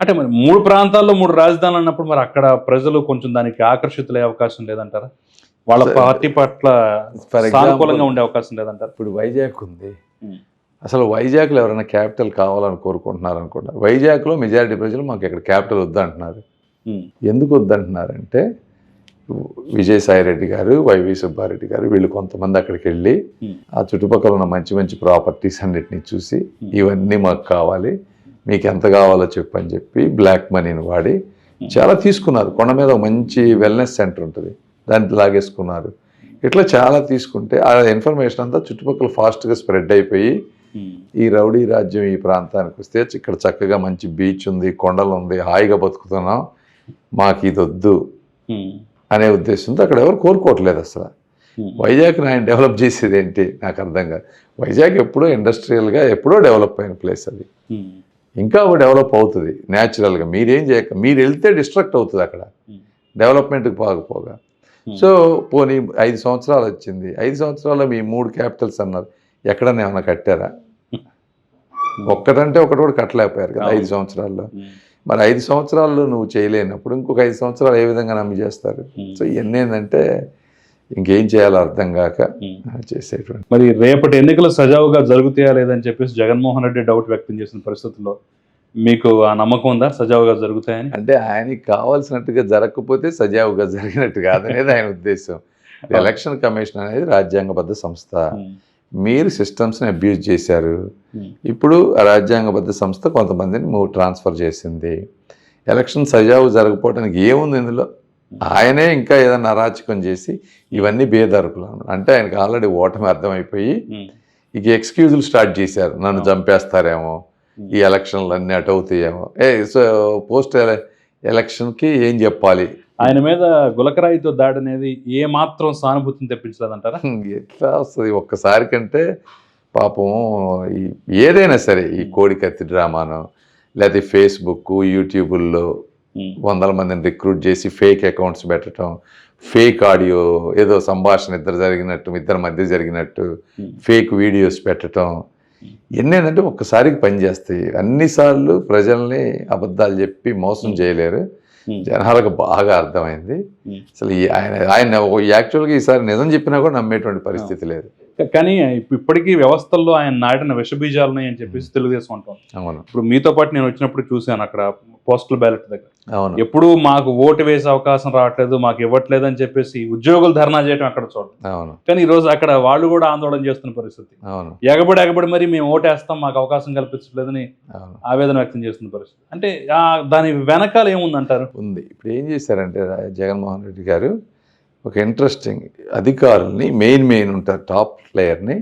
అంటే మరి మూడు ప్రాంతాల్లో మూడు రాజధానులు అన్నప్పుడు మరి అక్కడ ప్రజలు కొంచెం దానికి ఆకర్షితులయ్యే అవకాశం లేదంటారా? వాళ్ళ. పార్టీ పట్ల సానుకూలంగా ఉండే అవకాశం లేదంటారా? ఇప్పుడు వైజాగ్ ఉంది. అసలు వైజాగ్లో ఎవరైనా క్యాపిటల్ కావాలని కోరుకుంటున్నారు అనుకుంటారు వైజాగ్లో మెజారిటీ ప్రజలు మాకు ఇక్కడ క్యాపిటల్ వద్దంటున్నారు. ఎందుకు వద్దంటున్నారంటే విజయసాయి రెడ్డి గారు వైవి సుబ్బారెడ్డి గారు వీళ్ళు కొంతమంది అక్కడికి వెళ్ళి. ఆ చుట్టుపక్కల ఉన్న మంచి మంచి ప్రాపర్టీస్ అన్నిటిని చూసి. ఇవన్నీ మాకు కావాలి మీకు ఎంత కావాలో చెప్పని చెప్పి బ్లాక్ మనీని వాడి. చాలా తీసుకున్నారు. కొండ మీద ఒక మంచి వెల్నెస్ సెంటర్ ఉంటుంది. దాన్ని లాగేసుకున్నారు. ఇట్లా చాలా తీసుకుంటే ఆ ఇన్ఫర్మేషన్ అంతా చుట్టుపక్కల ఫాస్ట్గా స్ప్రెడ్ అయిపోయి ఈ రౌడీ రాజ్యం ఈ ప్రాంతానికి వస్తే ఇక్కడ చక్కగా మంచి బీచ్ ఉంది కొండలు ఉంది హాయిగా బతుకుతున్నాం. మాకు ఇది వద్దు అనే ఉద్దేశంతో అక్కడ ఎవరు కోరుకోవట్లేదు అసలు. ఉమ్. వైజాగ్ని ఆయన డెవలప్ చేసేది ఏంటి నాకు అర్థం కాదు. వైజాగ్ ఎప్పుడో ఇండస్ట్రియల్గా ఎప్పుడో డెవలప్ అయిన ప్లేస్ అది. ఉమ్, ఇంకా డెవలప్ అవుతుంది న్యాచురల్గా మీరేం చేయక మీరు వెళ్తే డిస్ట్రక్ట్ అవుతుంది అక్కడ. డెవలప్మెంట్కి పోకపోగా. Hmm. సో పోనీ ఐదు సంవత్సరాలు వచ్చింది. ఐదు సంవత్సరాల్లో మీ మూడు క్యాపిటల్స్ అన్నారు. ఎక్కడన్నా ఏమైనా కట్టారా? ఒక్కటంటే ఒకటి కూడా కట్టలేకపోయారు కదా ఐదు సంవత్సరాల్లో. మరి ఐదు సంవత్సరాల్లో నువ్వు చేయలేనప్పుడు ఇంకొక ఐదు సంవత్సరాలు ఏ విధంగా నమ్మి చేస్తారు? ఉమ్, సో ఇవన్నీ ఏంటంటే ఇంకేం చేయాలో అర్థం కాక ఉమ్. చేసేటువంటి మరి రేపటి ఎన్నికలు సజావుగా జరుగుతాయా లేదని చెప్పేసి జగన్మోహన్ రెడ్డి డౌట్ వ్యక్తం చేసిన పరిస్థితుల్లో మీకు ఆ నమ్మకం ఉందా? సజావుగా జరుగుతాయని? అంటే ఆయనకి కావాల్సినట్టుగా జరగకపోతే సజావుగా జరిగినట్టు కాదనేది ఆయన ఉద్దేశం. ఎలక్షన్ కమిషన్ అనేది రాజ్యాంగబద్ధ సంస్థ. మీరు సిస్టమ్స్ని అబ్యూజ్ చేశారు. ఇప్పుడు రాజ్యాంగబద్ధ సంస్థ కొంతమందిని మూవ్ ట్రాన్స్ఫర్ చేసింది. ఎలక్షన్ సజావు జరగకపోవడానికి ఏముంది ఇందులో? ఆయనే ఇంకా ఏదైనా అరాచకం చేసి ఇవన్నీ బేదరుకులు. అంటే ఆయనకు ఆల్రెడీ ఓటమి అర్థమైపోయి ఇక ఎక్స్క్యూజులు స్టార్ట్ చేశారు. నన్ను చంపేస్తారేమో? ఈ ఎలక్షన్లు అన్నీ అటు అవుతాయేమో? ఏ సో పోస్ట్ ఎలక్షన్కి ఏం చెప్పాలి? ఆయన మీద గులకరాయితో దాడి అనేది ఏ మాత్రం సానుభూతిని తెప్పించలేదంటారా? ఎట్లా వస్తుంది? ఒక్కసారి కంటే పాపం ఈ ఏదైనా సరే ఈ కోడి కత్తి డ్రామాను లేకపోతే ఫేస్బుక్ యూట్యూబుల్లో వందల మందిని రిక్రూట్ చేసి ఫేక్ అకౌంట్స్ పెట్టడం ఫేక్ ఆడియో ఏదో సంభాషణ ఇద్దరు జరిగినట్టు ఇద్దరి మధ్య జరిగినట్టు ఫేక్ వీడియోస్ పెట్టడం ఇవన్నీ ఏంటంటే ఒక్కసారికి పనిచేస్తాయి అన్నిసార్లు ప్రజల్ని అబద్ధాలు చెప్పి మోసం చేయలేరు. జనాలకు బాగా అర్థమైంది. ఉమ్. అసలు ఆయన ఆయన యాక్చువల్గా ఈసారి నిజం చెప్పినా కూడా నమ్మేటువంటి పరిస్థితి లేదు. కానీ ఇప్పు- ఇప్పటికీ వ్యవస్థల్లో ఆయన నాటిన విషబీజాలు ఉన్నాయి అని చెప్పేసి తెలుగుదేశం అంటాం అవును. ఇప్పుడు మీతో పాటు నేను వచ్చినప్పుడు చూశాను అక్కడ పోస్టల్ బ్యాలెట్ దగ్గర. అవును. ఎప్పుడు మాకు ఓటు వేసే అవకాశం రావట్లేదు మాకు ఇవ్వట్లేదు అని చెప్పేసి ఉద్యోగులు ధర్నా చేయడం అక్కడ చూడండి అవును. కానీ ఈ రోజు అక్కడ వాళ్ళు కూడా ఆందోళన చేస్తున్న పరిస్థితి. అవును. ఎగబడి ఎగబడి మరి మేము ఓటేస్తాం మాకు అవకాశం కల్పించలేదని ఆవేదన వ్యక్తం చేస్తున్న పరిస్థితి. అంటే ఆ దాని వెనకాల ఏముందంటారు? ఉంది. ఇప్పుడు ఏం చేశారంటే జగన్మోహన్ రెడ్డి గారు ఒక ఇంట్రెస్టింగ్ అధికారుల్ని మెయిన్ మెయిన్ ఉంటారు టాప్ ప్లేయర్ని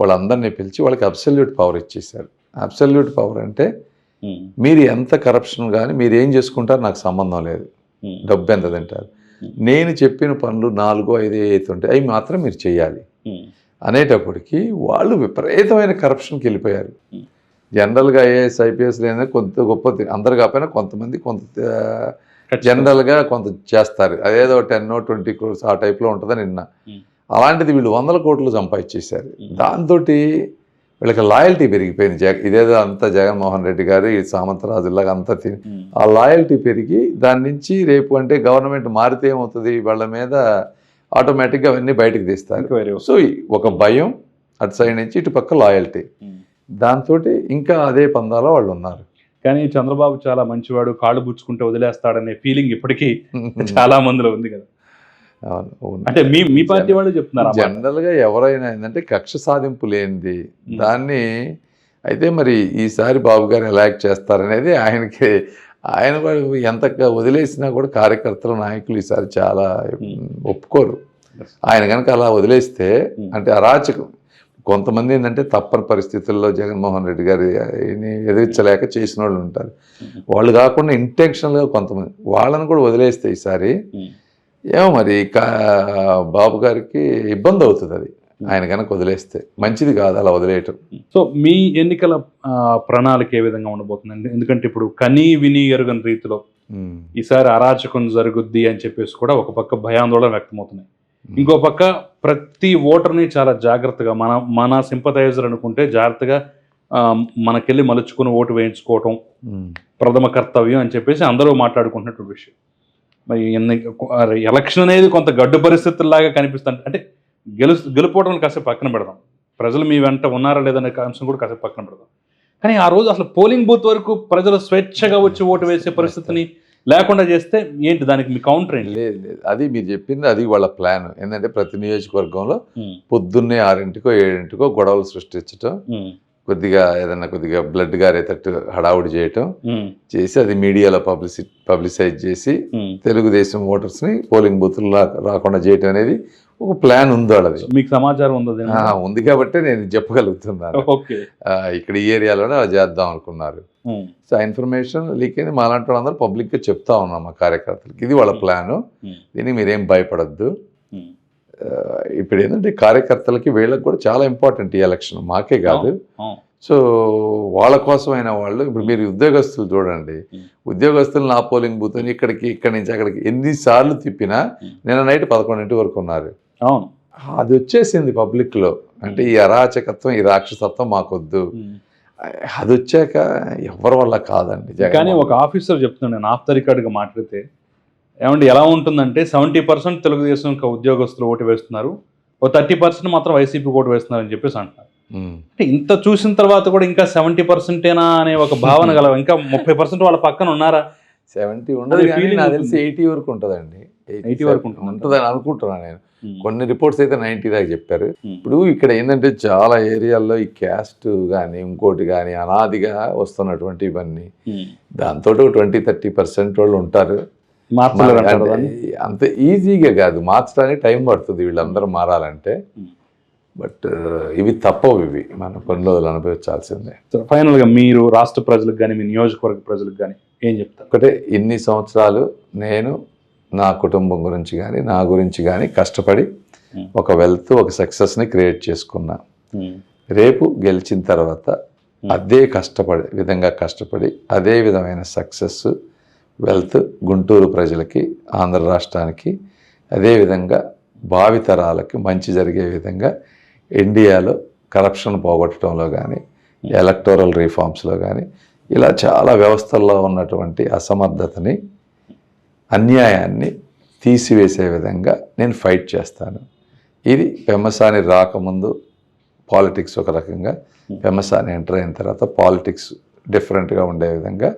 వాళ్ళందరినీ పిలిచి వాళ్ళకి అబ్సల్యూట్ పవర్ ఇచ్చేశారు. అబ్సల్యూట్ పవర్ అంటే మీరు ఎంత కరప్షన్ కానీ మీరు ఏం చేసుకుంటారో నాకు సంబంధం లేదు. డబ్బు ఎంత తింటారు? నేను చెప్పిన పనులు నాలుగు ఐదు అయితే ఉంటాయి అవి మాత్రం మీరు చేయాలి అనేటప్పటికి వాళ్ళు విపరీతమైన కరప్షన్కి వెళ్ళిపోయారు. జనరల్గా ఐఏఎస్ ఐపీఎస్ లేదా కొంత గొప్ప అందరు కాకపోయినా కొంతమంది కొంత జనరల్గా కొంత చేస్తారు. అదేదో టెన్ ట్వంటీ క్రోర్స్ ఆ టైప్లో ఉంటుందని నిన్న. అలాంటిది వీళ్ళు వందల కోట్లు సంపాదించేశారు. దాంతో వీళ్ళకి లాయల్టీ పెరిగిపోయింది. జగ ఇదేదో అంతా జగన్మోహన్ రెడ్డి గారు ఈ సామంతరాజులాగా అంతా తిని ఆ లాయల్టీ పెరిగి దాని నుంచి రేపు అంటే గవర్నమెంట్ మారితే ఏమవుతుంది? వాళ్ళ మీద ఆటోమేటిక్గా అవన్నీ బయటకు తీస్తారు. సో ఒక భయం అటు సైడ్ నుంచి ఇటు పక్క లాయల్టీ దాంతో ఇంకా అదే పందాలో వాళ్ళు ఉన్నారు. కానీ చంద్రబాబు చాలా మంచివాడు కాళ్ళు బుచ్చుకుంటే వదిలేస్తాడనే ఫీలింగ్ ఇప్పటికీ చాలా మందిలో ఉంది కదా. అంటే మీ మీ పార్టీ వాళ్ళు చెప్తున్నారు ఆ మాట. జనరల్గా ఎవరైనా ఏంటంటే కక్ష సాధింపు లేనిది దాన్ని అయితే మరి ఈసారి బాబు గారు ఎలా యాక్ట్ చేస్తారనేది ఆయనకి ఆయన ఎంత వదిలేసినా కూడా కార్యకర్తలు నాయకులు ఈసారి చాలా ఒప్పుకోరు. ఆయన కనుక అలా వదిలేస్తే. అంటే అరాచకం కొంతమంది ఏంటంటే తప్పని పరిస్థితుల్లో జగన్మోహన్ రెడ్డి గారి ఎదిరించలేక చేసిన వాళ్ళు ఉంటారు వాళ్ళు కాకుండా ఇంటెన్షనల్గా కొంతమంది వాళ్ళని కూడా వదిలేస్తే ఈసారి. ఏమో మరి కా బాబు గారికి ఇబ్బంది అవుతుంది అది. ఆయన కనుక వదిలేస్తే మంచిది కాదు అలా వదిలేయటం. సో మీ ఎన్నికల ప్రణాళిక ఏ విధంగా ఉండబోతుందండి? ఎందుకంటే ఇప్పుడు కనీ విని ఎరుగని రీతిలో. ఈసారి అరాచకం జరుగుద్ది అని చెప్పేసి కూడా ఒక పక్క భయాందోళన వ్యక్తమవుతున్నాయి. ఇంకో పక్క ప్రతి ఓటర్ని చాలా జాగ్రత్తగా మన మన సింపథైజర్ అనుకుంటే జాగ్రత్తగా మనకెళ్ళి మలుచుకుని ఓటు వేయించుకోవటం. ప్రథమ కర్తవ్యం అని చెప్పేసి అందరూ మాట్లాడుకుంటున్నటువంటి విషయం. మరి ఎలక్షన్ అనేది కొంత గడ్డు పరిస్థితుల్లాగా కనిపిస్తుంది. అంటే గెలు గెలుపోవడం కాసేపు పక్కన పెడదాం. ప్రజలు మీ వెంట ఉన్నారా లేదనే అంశం కూడా కాసేపు పక్కన పెడదాం. కానీ ఆ రోజు అసలు పోలింగ్ బూత్ వరకు ప్రజలు స్వేచ్ఛగా వచ్చి ఓటు వేసే పరిస్థితిని లేకుండా చేస్తే ఏంటి దానికి మీ కౌంటర్ ఏంటి? లేదు లేదు. అది మీరు చెప్పింది అది వాళ్ళ ప్లాన్ ఏంటంటే ప్రతి నియోజకవర్గంలో పొద్దున్నే ఆరింటికో ఏడింటికో గొడవలు సృష్టించటం. ఉమ్, కొద్దిగా ఏదైనా కొద్దిగా బ్లడ్ గారేటట్టు హడావుడి చేయటం చేసి అది మీడియాలో పబ్లిసి పబ్లిసైజ్ చేసి. తెలుగుదేశం ఓటర్స్ని పోలింగ్ బూత్లు రాకుండా చేయటం అనేది ఒక ప్లాన్ ఉంది వాళ్ళది. మీకు సమాచారం ఉంది ఉంది కాబట్టి నేను చెప్పగలుగుతున్నాను. ఇక్కడ ఈ ఏరియాలోనే అలా చేద్దాం అనుకున్నారు. సో ఆ ఇన్ఫర్మేషన్ లీక్ అయింది. మా లాంటి వాళ్ళందరూ పబ్లిక్గా చెప్తా ఉన్నాం మా కార్యకర్తలకి. ఇది వాళ్ళ ప్లాను దీనికి మీరేం భయపడద్దు. ఇప్పుడు ఏంటంటే కార్యకర్తలకి వీళ్ళకి కూడా చాలా ఇంపార్టెంట్ ఈ ఎలక్షన్ మాకే కాదు. సో వాళ్ళ కోసమైన వాళ్ళు ఇప్పుడు మీరు ఉద్యోగస్తులు చూడండి. ఉద్యోగస్తులు నా పోలింగ్ బూత్ అని ఇక్కడికి ఇక్కడి నుంచి అక్కడికి ఎన్నిసార్లు తిప్పినా. నిన్న నైట్ పదకొండింటి వరకు ఉన్నారు అవును అది వచ్చేసింది పబ్లిక్లో అంటే ఈ అరాచకత్వం ఈ రాక్షసత్వం మాకొద్దు. అది వచ్చాక ఎవరి వల్ల కాదండి కానీ ఒక ఆఫీసర్ చెప్తున్నాడు నేను ఆఫ్ ద రికార్డ్గా మాట్లాడితే ఏమంటే ఎలా ఉంటుందంటే సెవెంటీ పర్సెంట్ తెలుగుదేశం ఉద్యోగస్తులు ఓటు వేస్తున్నారు ఓ థర్టీ పర్సెంట్ మాత్రం వైసీపీ ఓటు వేస్తున్నారు అని చెప్పేసి అంటున్నారు. అంటే ఇంత చూసిన తర్వాత కూడా ఇంకా సెవెంటీ పర్సెంటేనా అనే ఒక భావన గల ఇంకా ముప్పై పర్సెంట్ వాళ్ళ పక్కన ఉన్నారా సెవెంటీ ఉండదు నాకు తెలిసి. ఎయిటీ వరకు ఉంటుందండి 80 వరకు ఉంటుంది. ఉంటుందని అనుకుంటున్నాను నేను. కొన్ని రిపోర్ట్స్ అయితే నైంటీ దాకా చెప్పారు. ఇప్పుడు ఇక్కడ ఏంటంటే చాలా ఏరియాల్లో ఈ క్యాస్ట్ కానీ ఇంకోటి కానీ అనాదిగా వస్తున్నటువంటి ఇవన్నీ. దాంతో ట్వంటీ థర్టీ పర్సెంట్ వాళ్ళు ఉంటారు అంత ఈజీగా కాదు మార్చడానికి టైం పడుతుంది వీళ్ళందరూ మారాలంటే. బట్ ఇవి తప్పవు ఇవి మనం కొన్ని రోజులు అనుభవించాల్సిందే సో ఫైనల్గా మీరు రాష్ట్ర ప్రజలకు కానీ మీ నియోజకవర్గ ప్రజలకు కానీ ఏం చెప్తారు ఒకటే ఇన్ని సంవత్సరాలు నేను నా కుటుంబం గురించి కానీ నా గురించి కానీ కష్టపడి. ఒక వెల్త్ ఒక సక్సెస్ని క్రియేట్ చేసుకున్నా. రేపు గెలిచిన తర్వాత. అదే కష్టపడి విధంగా కష్టపడి అదే విధమైన సక్సెస్ వెల్త్ గుంటూరు ప్రజలకి ఆంధ్ర రాష్ట్రానికి అదే విధంగా భావితరాలకి మంచి జరిగే విధంగా ఇండియాలో కరప్షన్ పోగొట్టడంలో కానీ ఎలక్టోరల్ రిఫార్మ్స్లో కానీ ఇలా చాలా వ్యవస్థల్లో ఉన్నటువంటి అసమర్థతని అన్యాయాన్ని తీసివేసే విధంగా నేను ఫైట్ చేస్తాను. ఇది పెమ్మసాని రాకముందు పాలిటిక్స్ ఒక రకంగా పెమ్మసాని ఎంటర్ అయిన తర్వాత పాలిటిక్స్ డిఫరెంట్గా ఉండే విధంగా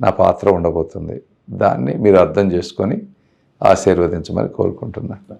నా పాత్ర ఉండబోతుంది. దాన్ని మీరు అర్థం చేసుకొని ఆశీర్వదించమని కోరుకుంటున్నాను.